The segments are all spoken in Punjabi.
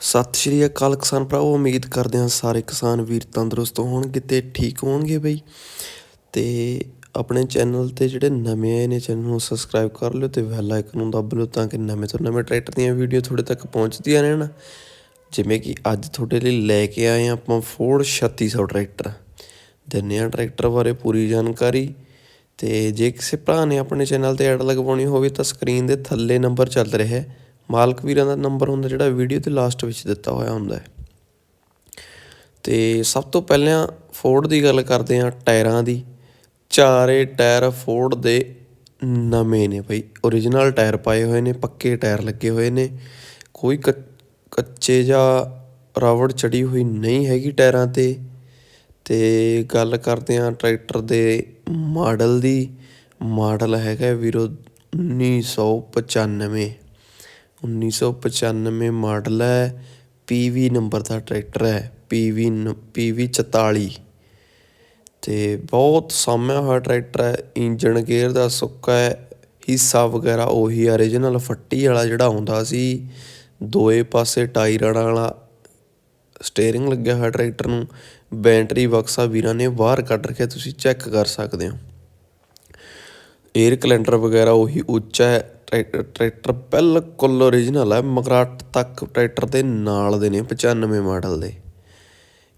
ਸਤਿ ਸ਼੍ਰੀ ਅਕਾਲ ਕਿਸਾਨ ਭਰਾਵੋ, ਉਮੀਦ ਕਰਦੇ ਹਾਂ ਸਾਰੇ ਕਿਸਾਨ ਵੀਰ ਤੰਦਰੁਸਤ ਹੋਣਗੇ ਤੇ ਠੀਕ ਹੋਣਗੇ ਬਈ। ਤੇ ਆਪਣੇ ਚੈਨਲ ਤੇ ਜਿਹੜੇ ਨਵੇਂ ਆਏ ਨੇ, ਚੈਨਲ ਨੂੰ ਸਬਸਕ੍ਰਾਈਬ ਕਰ ਲਿਓ ਤੇ ਬੈਲ ਆਈਕਨ ਨੂੰ ਦੱਬ ਲਿਓ ਤਾਂ ਕਿ ਨਵੇਂ ਤੋਂ ਨਵੇਂ ਟਰੈਕਟਰ ਦੀਆਂ ਵੀਡੀਓ ਤੁਹਾਡੇ ਤੱਕ ਪਹੁੰਚਦੀਆਂ ਰਹਿਣ। ਜਿਵੇਂ ਕਿ ਅੱਜ ਤੁਹਾਡੇ ਲਈ ਲੈ ਕੇ ਆਏ ਹਾਂ ਆਪਾਂ ਫੋਰਡ 3600 ਟਰੈਕਟਰ। ਦਿੰਨੇ ਆ ਟਰੈਕਟਰ ਬਾਰੇ ਪੂਰੀ ਜਾਣਕਾਰੀ। ਤੇ ਜੇ ਕਿਸੇ ਭਰਾ ਨੇ ਆਪਣੇ ਚੈਨਲ ਤੇ ਐਡ ਲਗਵਾਉਣੀ ਹੋਵੇ ਤਾਂ ਸਕਰੀਨ ਦੇ ਥੱਲੇ ਨੰਬਰ ਚੱਲ ਰਿਹਾ ਹੈ। ਮਾਲਕ ਵੀਰਾਂ ਦਾ ਨੰਬਰ ਹੁੰਦਾ ਜਿਹੜਾ ਵੀਡੀਓ ਤੇ ਲਾਸਟ ਵਿੱਚ ਦਿੱਤਾ ਹੋਇਆ ਹੁੰਦਾ ਹੈ। ਤੇ ਸਭ ਤੋਂ ਪਹਿਲਾਂ ਫੋਰਡ ਦੀ ਗੱਲ ਕਰਦੇ ਹਾਂ, ਟਾਇਰਾਂ ਦੀ। ਚਾਰੇ ਟਾਇਰ ਫੋਰਡ ਦੇ ਨਵੇਂ ਨੇ ਬਈ। Origignal ਟਾਇਰ ਪਾਏ ਹੋਏ ਨੇ, ਪੱਕੇ ਟਾਇਰ ਲੱਗੇ ਹੋਏ ਨੇ। ਕੋਈ ਕੱਚ- ਕੱਚੇ ਜਾਂ ਰਾਵੜ ਚੜੀ ਹੋਈ ਨਹੀਂ ਹੈਗੀ ਟਾਇਰਾਂ ਤੇ। ਤੇ ਗੱਲ ਕਰਦੇ ਹਾਂ ਟਰੈਕਟਰ ਦੇ ਮਾਡਲ ਦੀ। ਮਾਡਲ ਹੈਗਾ ਵੀਰੋ 1995 1995 ਮਾਡਲ ਹੈ, ਪੀ ਵੀ ਨੰਬਰ ਦਾ ਟਰੈਕਟਰ ਹੈ, ਪੀ ਵੀ ਨ, ਪੀ ਵੀ 44 ਅਤੇ ਬਹੁਤ ਸਾਮਿਆ ਹੋਇਆ ਟਰੈਕਟਰ ਹੈ, ਇੰਜਣ ਗੇਅਰ ਦਾ ਸੁੱਕਾ ਹੈ, ਹਿੱਸਾ ਵਗੈਰਾ ਉਹੀ ਓਰੀਜਨਲ ਫੱਟੀ ਵਾਲਾ ਜਿਹੜਾ ਆਉਂਦਾ ਸੀ, ਦੋਏ ਪਾਸੇ ਟਾਇਰਾਂ ਵਾਲਾ। ਸਟੀਅਰਿੰਗ ਲੱਗਿਆ ਹੋਇਆ ਟਰੈਕਟਰ ਨੂੰ, ਬੈਟਰੀ ਬਕਸਾ ਵੀਰਾਂ ਨੇ ਬਾਹਰ ਕੱਢ ਰੱਖਿਆ, ਤੁਸੀਂ ਚੈੱਕ ਕਰ ਸਕਦੇ ਹੋ। 에ਅਰ ਕੈਲੰਡਰ ਵਗੈਰਾ ਉਹੀ ਉੱਚਾ ਹੈ ਟਰੈਕਟਰ ਟਰੈਕਟਰ ਬਿਲਕੁਲ origignal ਹੈ ਮਗਰਾਟ ਤੱਕ ਟਰੈਕਟਰ ਦੇ ਨਾਲ ਦੇ ਨੇ 95 ਮਾਡਲ ਦੇ।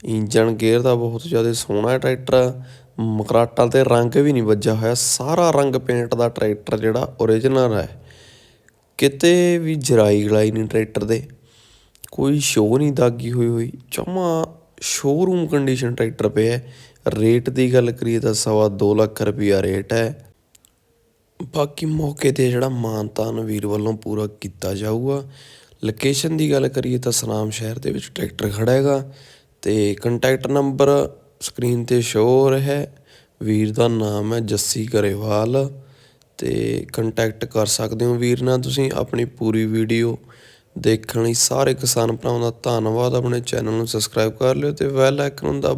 ਇੰਜਨ ਗੇਅਰ ਦਾ ਬਹੁਤ ਜ਼ਿਆਦਾ ਸੋਹਣਾ ਟਰੈਕਟਰ। ਮਕਰਾਟਾਂ ਤੇ ਰੰਗ ਵੀ ਨਹੀਂ ਵੱਜਾ ਹੋਇਆ, ਸਾਰਾ ਰੰਗ ਪੇਂਟ ਦਾ ਟਰੈਕਟਰ ਜਿਹੜਾ origignal ਹੈ। ਕਿਤੇ ਵੀ ਜਰਾਈ ਗਲਾਈ ਨਹੀਂ ਟਰੈਕਟਰ ਦੇ। ਕੋਈ ਸ਼ੋਅ ਨਹੀਂ ਦਾਗੀ ਹੋਈ ਹੋਈ, ਜਮਾ ਸ਼ੋਰੂਮ ਕੰਡੀਸ਼ਨ ਟਰੈਕਟਰ ਪਿਆ ਹੈ। ਰੇਟ ਦੀ ਗੱਲ ਕਰੀਏ ਤਾਂ ਸਵਾ ਦੋ ਲੱਖ ਰੁਪਈਆ ਰੇਟ ਹੈ। ਬਾਕੀ ਮੌਕੇ ਤੇ ਜਿਹੜਾ ਮਾਨਤਾਨ ਵੀਰ ਵੱਲੋਂ ਪੂਰਾ ਕੀਤਾ ਜਾਊਗਾ। ਲੋਕੇਸ਼ਨ ਦੀ ਗੱਲ ਕਰੀਏ ਤਾਂ ਸਨਾਮ ਸ਼ਹਿਰ ਦੇ ਵਿੱਚ ਟਰੈਕਟਰ ਖੜਾ ਹੈਗਾ ਤੇ ਕੰਟੈਕਟ ਨੰਬਰ ਸਕਰੀਨ ਤੇ ਸ਼ੋ ਹੋ ਰਿਹਾ ਹੈ। ਵੀਰ ਦਾ ਨਾਮ ਹੈ ਜੱਸੀ ਗਰੇਵਾਲ ਤੇ ਕੰਟੈਕਟ ਕਰ ਸਕਦੇ ਹੋ ਵੀਰ ਨਾਲ ਤੁਸੀਂ ਆਪਣੀ ਪੂਰੀ ਵੀਡੀਓ ਦੇਖਣ ਲਈ। ਸਾਰੇ ਕਿਸਾਨ ਭਰਾਵਾਂ ਦਾ ਧੰਨਵਾਦ। ਆਪਣੇ ਚੈਨਲ ਨੂੰ ਸਬਸਕ੍ਰਾਈਬ ਕਰ ਲਿਓ ਤੇ ਬੈਲ ਆਈਕਨ ਦਾ